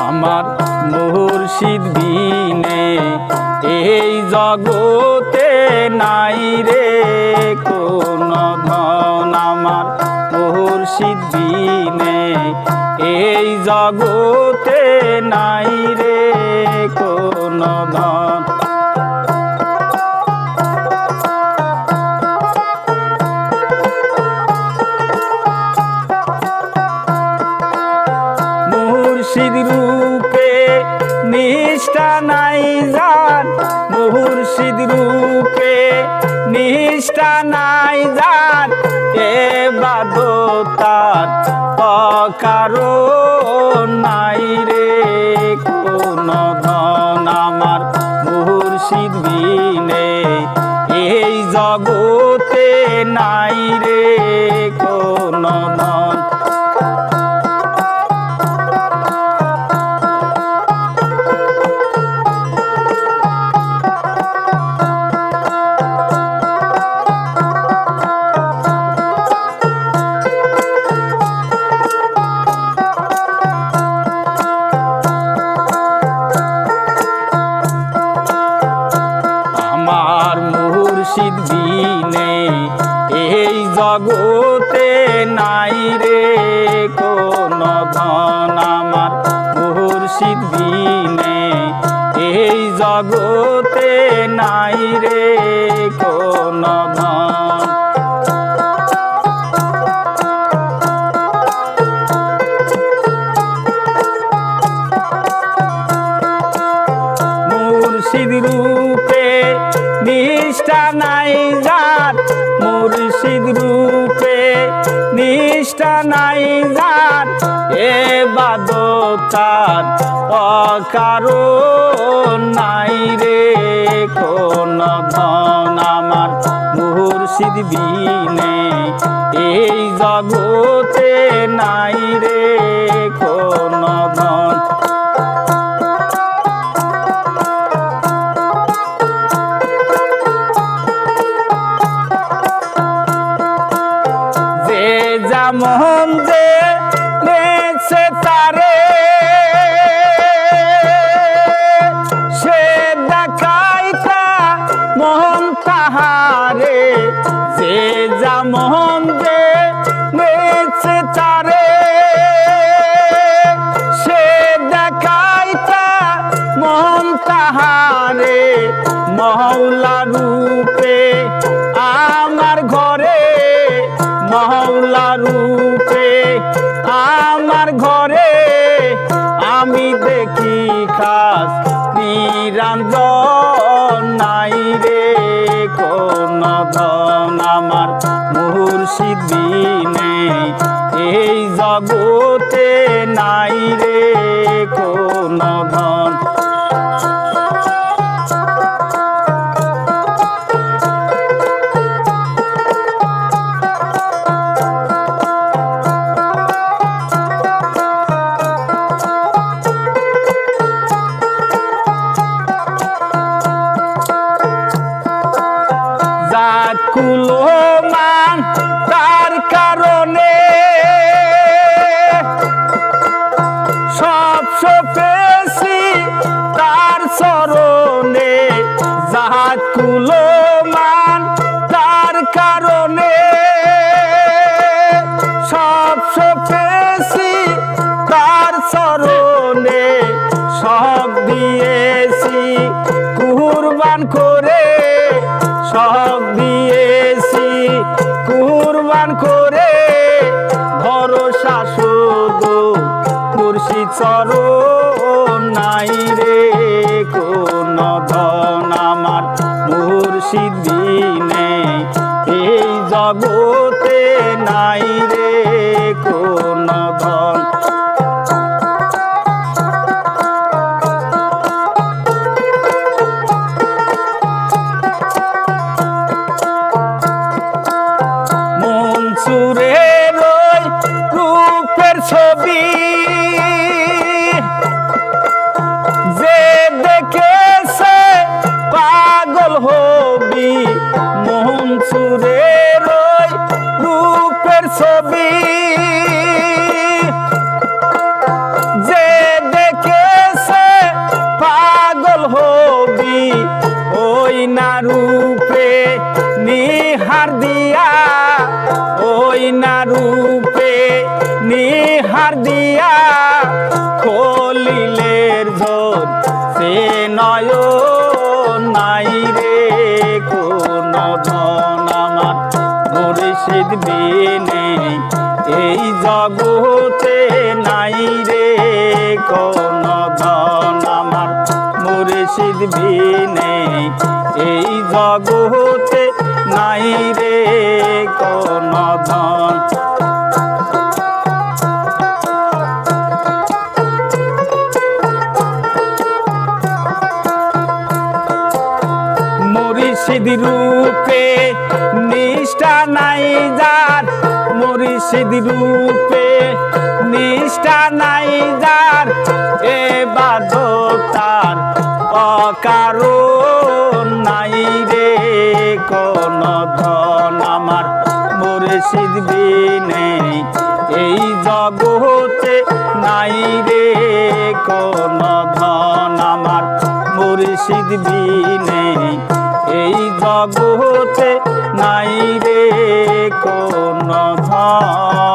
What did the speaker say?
আমার মুর্শিদ বিনে এই জগতে নাই রে কোন ধন আমার মুর্শিদ বিনে এই জগতে নাই রে কোন ধন মুর্শিদ রূপে নিষ্ঠা নাই যার, এ বাদতার অকারো নাই রে। কোন ধন আমার মুর্শিদ বিনে এই জগতে নাই রে। কোন আমার মুর্শিদ দিনে এই জগতে নাই রে কোন ধন আমার। মুর্শিদ দিনে এই জগতে নাই রে বাদতার অকারো নাই রে। কোন ধন আমার মুর্শিদ বিনে এই জগতে নাই রে। কোন ধন যে যে তারে। সে দেখাইতা মোহন তাহারে, যে যেমন যে বেছে তারে। সে দেখাইতা মোহন তাহারে মহলা রূপে দেখি খাস? নিরঞ্জন নাই রে, কোন ধন আমার মুর্শিদ নেই এই জগতে নাই রে, কোন ধন জাকুলো মান তার কারণে। সব সপেছি তার চরণে জাকুলো মান তার কারণে। সব সপেছি তার চরণে সব দিয়েছি কুরবান করে চরণ নাই রে কোন ধন আমার মুর্শিদ বিনে এই জগতে নাই রে কোন হবি মোহন সুরে রূপের ছবি। যে দেখেছে পাগল হবি, ওই না রূপে নিহার দিয়া, ওই না রূপে নিহার দিয়া। খলিলের জোর সে নয় নাই। মুর্শিদ বিনে এই জগতে নাই রে কোন ধন আমার। মুর্শিদ বিনে এই জগতে নাই রে কোন ধন। রূপে, নিষ্ঠা নাই যার মুর্শিদ রূপে, নিষ্ঠা নাই যার এ বাদতার অকারো নাই রে। কোন ধন আমার মুর্শিদ বিনে এই জগতে নাই রে। কোন ধন আমার মুর্শিদ বিনে এই জগতে নাই রে কোন ধন।